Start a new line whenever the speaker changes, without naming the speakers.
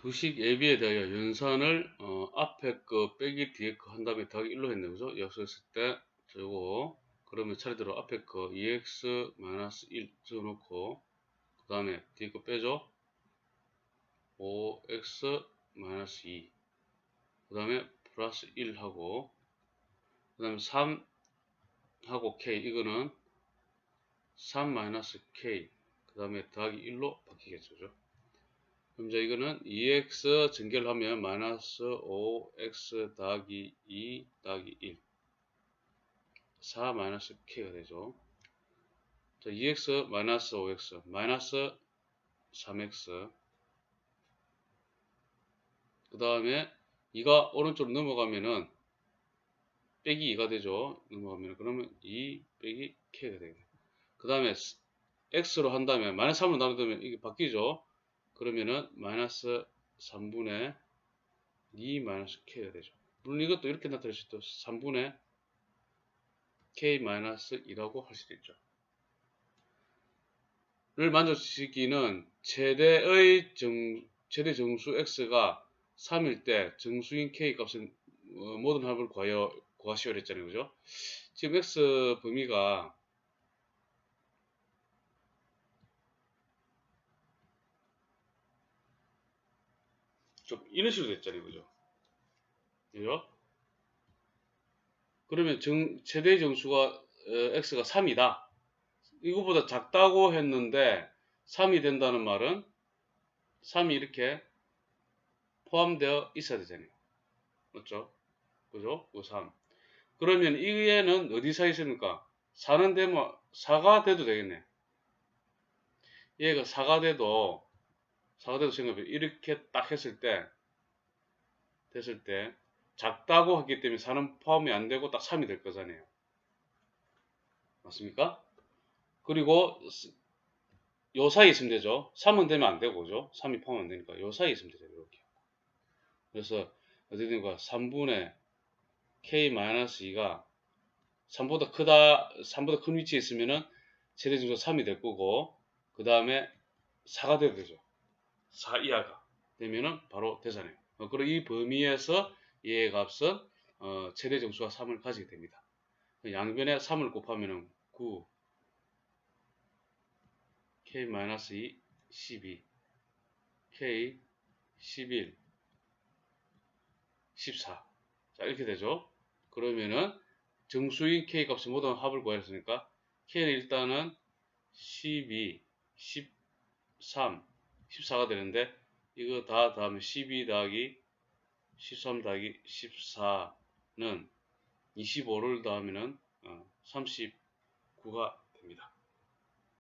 두식 예비에 대하여 연산을 어, 앞에 거 빼기 뒤에 거 한 다음에 더하기 1로 했네. 그죠? 역수했을 때 저거 그러면 차례대로 앞에 거 2x-1 적어놓고 그 다음에 뒤에 거 빼죠? 5x-2 그 다음에 플러스 1 하고 그 다음에 3 하고 k. 이거는 3-k 그 다음에 더하기 1로 바뀌겠죠. 그죠? 그럼 이제 이거는 2x 전개를 하면 마이너스 5x 더하기 2 더하기 1 4 마이너스 k가 되죠. 자, 2x 마이너스 5x 마이너스 3x 그 다음에 2가 오른쪽으로 넘어가면은 빼기 2가 되죠. 넘어가면 그러면 2 빼기 k가 되겠네. 그 다음에 x로 한 다음에 마이너스 3으로 나누면 이게 바뀌죠. 그러면은 마이너스 3분의 2 마이너스 k가 되죠. 물론 이것도 이렇게 나타낼 수 있죠. 3분의 k 마이너스 2라고 할 수도 있죠. 를 만족시키는 최대의 정, 최대 정수 x가 3일 때 정수인 k 값은 어, 모든 합을 구하여 구하시오 했잖아요. 그죠? 지금 x 범위가 좀 이런 식으로 됐잖아요. 그죠? 그죠? 그러면 정, 최대 정수가 어, x가 3이다. 이거보다 작다고 했는데 3이 된다는 말은 3이 이렇게 포함되어 있어야 되잖아요. 맞죠? 그죠? 그 3. 그러면 이에는 어디 사 있습니까? 4는 되면 4가 돼도 되겠네. 얘가 4가 돼도 4가 돼도 생각해 이렇게 딱 했을 때 됐을 때 작다고 했기 때문에 4는 포함이 안 되고 딱 3이 될 거잖아요. 맞습니까? 그리고 요 사이에 있으면 되죠. 3은 되면 안 되고, 그죠? 3이 포함 안 되니까 요 사이에 있으면 되죠. 이렇게. 그래서 된가 3분의 k-2가 3보다 크다, 3보다 큰 위치에 있으면은 최대 중수 3이 될 거고, 그 다음에 4가 돼도 되죠. 4 이하가 되면은 바로 되잖아요. 어, 그리고 이 범위에서 얘의 값은 어, 최대 정수가 3을 가지게 됩니다. 양변에 3을 곱하면은 9 k-2 12 k 11 14 자, 이렇게 되죠. 그러면은 정수인 k 값이 모든 합을 구해야 했으니까 k는 일단은 12, 13, 14가 되는데 이거 다 다음에 12 더하기 13 더하기 14는 25를 더하면은 39가 됩니다.